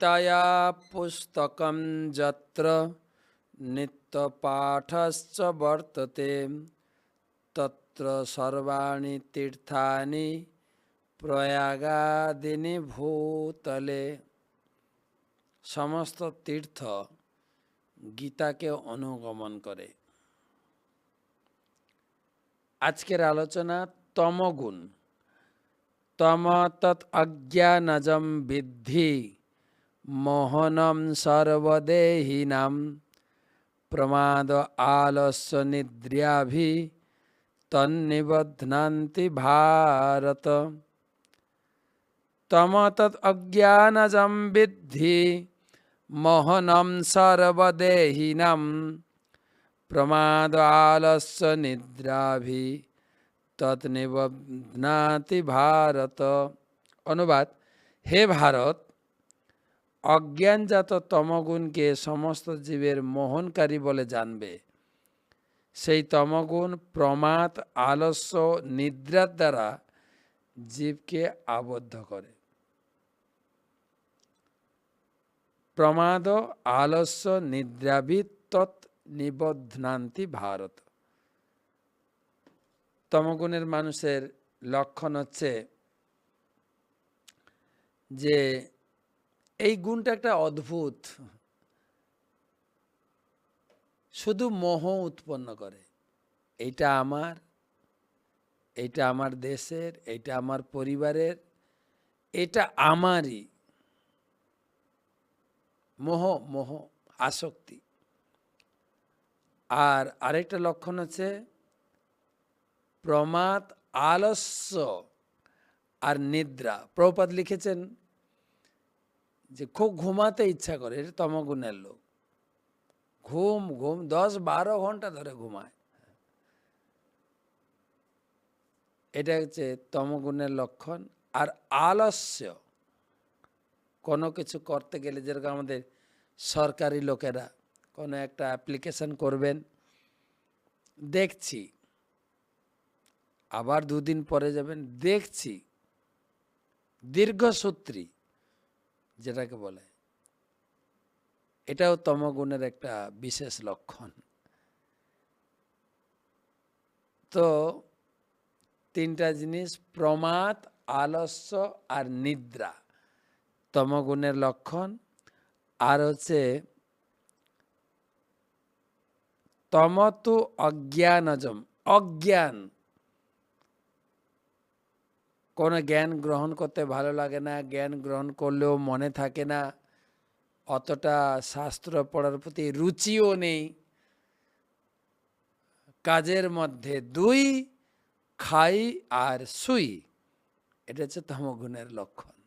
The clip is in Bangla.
গীতায়া পুস্তকম যত্র নিত্যপাঠশ্চ বর্ততে তত্র সর্বাণি তীর্থানি প্রয়াগাদিনী ভূতলে সমস্ত তীর্থ গীতাকে অনুগমন করে আজকের আলোচনা তমগুণ তম তৎ অজ্ঞানজম বিদ্ধি মোহনম সর্বদেহিনাম প্রমাদ আলস্য নিদ্রাভি তন্নিবধ্নান্তি ভারত তম তৎ অজ্ঞানজম বিদ্ধি মোহনম সর্বদেহিনাম প্রমাদ আলস্য নিদ্রাভি তৎনিবধ্নাতি ভারত অনুবাদ হে ভারত অজ্ঞানজাত তমগুণকে সমস্ত জীবের মোহনকারী বলে জানবে। সেই তমগুণ প্রমাদ, আলস্য, নিদ্রার দ্বারা জীবকে আবদ্ধ করে। প্রমাদ, আলস্য, নিদ্রাবিদ, তৎ নিবধ্নান্তি ভারত। তমগুণের মানুষের লক্ষণ হচ্ছে যে এই গুণটা একটা অদ্ভুত। শুধু মোহ উৎপন্ন করে। এইটা আমার, এটা আমার দেশের এইটা আমার পরিবারের, এটা আমারই। মোহ মোহ, আসক্তি। আর আরেকটা লক্ষণ হচ্ছে প্রমাদ আলস্য আর নিদ্রা। প্রপাত লিখেছেন যে খুব ঘুমাতে ইচ্ছা করে, এটা তমগুণের লোক। ঘুম ঘুম, দশ বারো ঘণ্টা ধরে ঘুমায়। এটা হচ্ছে তমগুণের লক্ষণ। আর আলস্য, কোনো কিছু করতে গেলে যেরকম আমাদের সরকারি লোকেরা কোনো একটা অ্যাপ্লিকেশন করবেন, দেখছি। আবার দুদিন পরে যাবেন, দেখছি। দীর্ঘসূত্রী। যেটাকে বলে। এটাও তমগুণের একটা বিশেষ লক্ষণ। তো তিনটা জিনিস, প্রমাদ, আলস্য আর নিদ্রা তমগুণের লক্ষণ। আর হচ্ছে তমতু অজ্ঞানজম, অজ্ঞান। কোনো জ্ঞান গ্রহণ করতে ভালো লাগে না, জ্ঞান গ্রহণ করলেও মনে থাকে না। অতটা শাস্ত্র পড়ার প্রতি রুচিও নেই। কাজের মধ্যে দুই, খাই আর শুই, এটা হচ্ছে তমগুণের লক্ষণ।